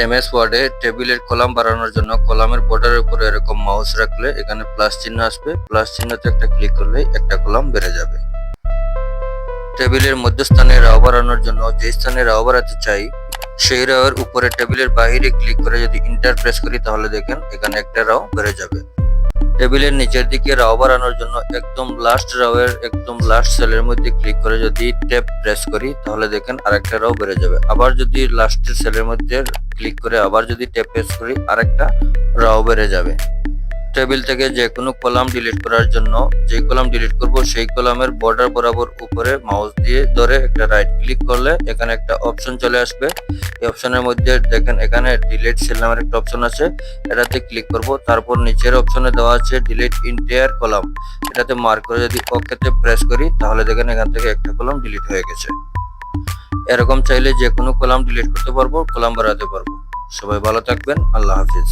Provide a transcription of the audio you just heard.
MS ওয়ার্ডে টেবিলের column বাড়ানোর জন্য কলামের বর্ডারের উপরে এরকম মাউস রাখলে এখানে প্লাস চিহ্ন আসবে। প্লাস চিহ্নতে একটা ক্লিক করলে একটা কলাম বেড়ে যাবে। টেবিলের মধ্যস্থানে রাও বাড়ানোর জন্য যে স্থানে রাও বাড়াতে চাই, সেই রাওয়ের উপরে টেবিলের বাইরে ক্লিক করে যদি ইন্টার প্রেস করি তাহলে দেখেন এখানে একটা রাও বেড়ে যাবে। টেবিলের নিচের দিকে রাও বাড়ানোর জন্য একদম লাস্ট রাওয়ের একদম লাস্ট সেলের মধ্যে ক্লিক করে যদি ট্যাব প্রেস করি, তাহলে দেখেন আরেকটা রাও বেড়ে যাবে। আবার যদি লাস্টের সেলের মধ্যে ক্লিক করে আবার যদি ট্যাব প্রেস করি, আরেকটা রাও বেড়ে যাবে। টেবিল থেকে যে কোনো কলাম ডিলিট করার জন্য যে কলাম ডিলিট করব, সেই কলামের বর্ডার বরাবর উপরে মাউস দিয়ে ধরে একটা রাইট ক্লিক করলে এখানে একটা অপশন চলে আসবে। এই অপশনের মধ্যে দেখেন এখানে ডিলিট সেল নামের একটা অপশন আছে। এটাতে ক্লিক করব, তারপর নিচের অপশনে দেওয়া আছে ডিলিট ইন্টায়ার কলাম। এটাতে মার্ক করে যদি ওকেতে প্রেস করি, তাহলে দেখেন এখান থেকে একটা কলাম ডিলিট হয়ে গেছে। এরকম চাইলে যে কোনো কলাম ডিলিট করতে পারব, কলাম বাড়াতে পারব। সবাই ভালো থাকবেন, আল্লাহ হাফিজ।